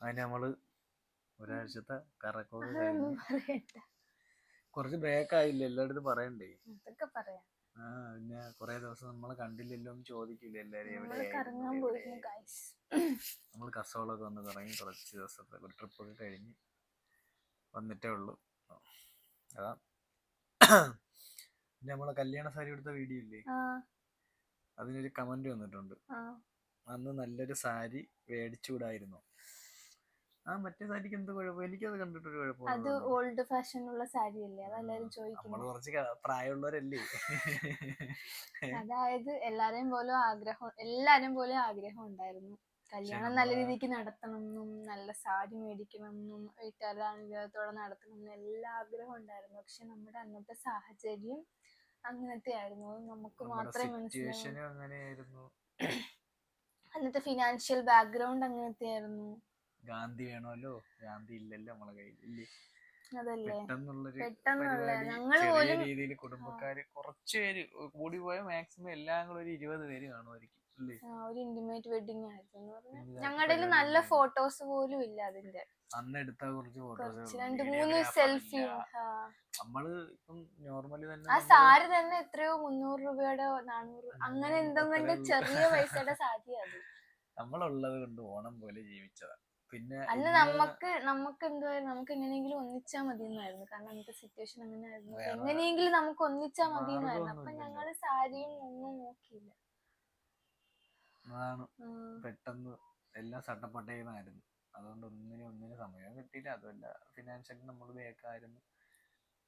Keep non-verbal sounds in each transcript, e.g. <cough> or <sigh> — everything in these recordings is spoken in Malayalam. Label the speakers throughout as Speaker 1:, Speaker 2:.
Speaker 1: അതിന് നമ്മൾ ഒരാഴ്ചത്തെ
Speaker 2: അതൊന്നും
Speaker 1: കഴിഞ്ഞ് കുറച്ച് ബ്രേക്ക് ആയില്ല? എല്ലായിടത്തും പറയണ്ടേ?
Speaker 2: അതൊക്കെ പറയാം.
Speaker 1: ആ പിന്നെ കൊറേ ദിവസം നമ്മളെ കണ്ടില്ലല്ലോ എന്ന് ചോദിക്കില്ല എല്ലാരും നമ്മൾ കസോളൊക്കെ വന്ന് കറങ്ങി കുറച്ച് ദിവസത്തെ ഒരു ട്രിപ്പ് ഒക്കെ കഴിഞ്ഞ് വന്നിട്ടേ ഉള്ളൂ. അതാ. പിന്നെ നമ്മളെ കല്യാണ സാരി എടുത്ത വീഡിയോ ഇല്ലേ? അതിനൊരു കമന്റ് വന്നിട്ടുണ്ട്. അന്ന് നല്ലൊരു സാരി മേടിച്ചുകൂടായിരുന്നു ആ മറ്റേ സാരിക്ക് എന്ത് കുഴപ്പം? എനിക്കത് കണ്ടിട്ടൊരു
Speaker 2: അത് ഓൾഡ് ഫാഷൻ ഉള്ള സാരി അല്ലേ അതെല്ലാരും
Speaker 1: ചോദിക്കുന്നു.
Speaker 2: ചോദിക്കുന്നത്
Speaker 1: കുറച്ച് പ്രായമുള്ളവരല്ലേ? <laughs>
Speaker 2: അതായത് എല്ലാരെയും പോലെ ആഗ്രഹം എല്ലാരും പോലെ ആഗ്രഹം ഉണ്ടായിരുന്നു. കല്യാണം നല്ല രീതിക്ക് നടത്തണം എന്നും നല്ല സാരി മേടിക്കണം എന്നും വീട്ടുകാരുടെ അനുഗ്രഹത്തോടെ നടത്തണം എന്നും എല്ലാ ആഗ്രഹം ഉണ്ടായിരുന്നു. പക്ഷെ നമ്മുടെ അന്നത്തെ സാഹചര്യം അങ്ങനത്തെ ആയിരുന്നു. നമുക്ക് മാത്രമേ
Speaker 1: മനസ്സിലായിരുന്നു
Speaker 2: അന്നത്തെ ഫിനാൻഷ്യൽ ബാക്ക്ഗ്രൗണ്ട് അങ്ങനത്തെ ആയിരുന്നു.
Speaker 1: ഗാന്ധി വേണമല്ലോ? ഗാന്ധി ഇല്ലല്ലോ നമ്മളെ കയ്യിൽ. ഇല്ലേ? പെട്ടെന്നുള്ളൊരു രീതിയിൽ കുടുംബക്കാര് കുറച്ച് പേര് കൂടി പോയ മാക്സിമം എല്ലാം കൂടെ ഒരു ഇരുപത് പേര് കാണുമായിരിക്കും
Speaker 2: ഒരു ഇന്റിമേറ്റ് വെഡിങ് ആയിരുന്നു. ഞങ്ങളുടെ നല്ല ഫോട്ടോസ് പോലും ഇല്ല അതിന്റെ.
Speaker 1: അന്ന് എടുത്ത കുറച്ച് ഫോട്ടോസ്
Speaker 2: രണ്ട് മൂന്ന് സെൽഫി
Speaker 1: നമ്മൾ ഇപ്പം നോർമലി തന്നെ
Speaker 2: ആ സാരി തന്നെ എത്രയോ മുന്നൂറ് രൂപയുടെ നാനൂറ് അങ്ങനെ എന്തെങ്കിലും ചെറിയ പൈസയുടെ സാരി അത്.
Speaker 1: നമ്മളുള്ളത് കൊണ്ട് ഓണം പോലെ ജീവിച്ചതാ. പിന്നെ
Speaker 2: അന്ന് നമുക്ക് നമുക്ക് എന്തുവായിരുന്നു നമുക്ക് എങ്ങനെയെങ്കിലും ഒന്നിച്ചാ മതി എന്നായിരുന്നു കാരണം അന്നത്തെ സിറ്റുവേഷൻ അങ്ങനെ ആയിരുന്നു
Speaker 1: വേറെ
Speaker 2: എങ്ങനെയെങ്കിലും നമുക്ക് ഒന്നിച്ചാ മതി എന്നായിരുന്നു അപ്പൊ. ഞങ്ങൾ സാരിയും ഒന്നും നോക്കിയില്ല.
Speaker 1: അതാണ് പെട്ടെന്ന് എല്ലാം സട്ടപ്പട്ടയുമായിരുന്നു അതുകൊണ്ട് ഒന്നിനും ഒന്നിനും സമയം കിട്ടിയില്ല. അതുമല്ല ഫിനാൻഷ്യലി നമ്മൾ ബേക്കായിരുന്നു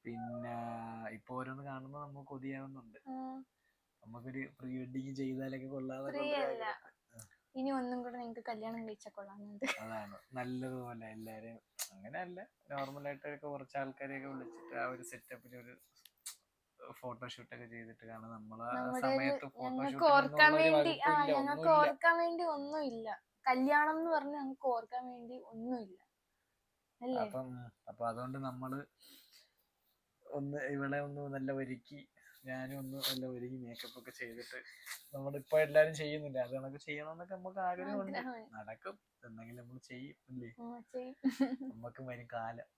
Speaker 1: പിന്നെ ഇപ്പൊ ഓരോന്ന് കാണുമ്പോൾ നമുക്ക് കൊതിയാവുന്നുണ്ട്. നമുക്കൊരു പ്രീ വെഡിങ് ചെയ്താലൊക്കെ കൊള്ളാതെ.
Speaker 2: ഇനി ഒന്നും കൂടെ നിങ്ങൾക്ക് കല്യാണം കഴിച്ചാൽ കൊള്ളാമെന്നുണ്ട്.
Speaker 1: അതാണ്. നല്ലതുപോലെ എല്ലാരും അങ്ങനെയല്ല. നോർമൽ ആയിട്ടൊക്കെ കുറച്ച് ആൾക്കാരെയൊക്കെ വിളിച്ചിട്ട് ആ ഒരു സെറ്റപ്പിൽ ഒരു ഫോട്ടോഷൂട്ട് ഒക്കെ ചെയ്തിട്ട് ആ സമയത്ത്
Speaker 2: ഞങ്ങൾക്ക് ഓർക്കാൻ വേണ്ടി ആ ഞങ്ങൾക്ക് ഓർക്കാൻ വേണ്ടി ഒന്നുമില്ല. കല്യാണം എന്ന് പറഞ്ഞ് ഞങ്ങൾക്ക് ഓർക്കാൻ വേണ്ടി ഒന്നുമില്ല.
Speaker 1: അപ്പം അപ്പൊ അതുകൊണ്ട് നമ്മൾ ഒന്ന് ഇവളെ ഒന്ന് നല്ല ഒരുക്കി ഞാനും ഒന്ന് നല്ല ഒരുങ്ങി മേക്കപ്പ് ഒക്കെ ചെയ്തിട്ട് നമ്മളിപ്പോ എല്ലാരും ചെയ്യുന്നില്ല? അത് കണക്ക് ചെയ്യണമെന്നൊക്കെ നമുക്ക് ആഗ്രഹമുണ്ട്. നടക്കും. എന്തെങ്കിലും നമ്മൾ ചെയ്യും അല്ലേ? നമുക്ക് വരും കാലം.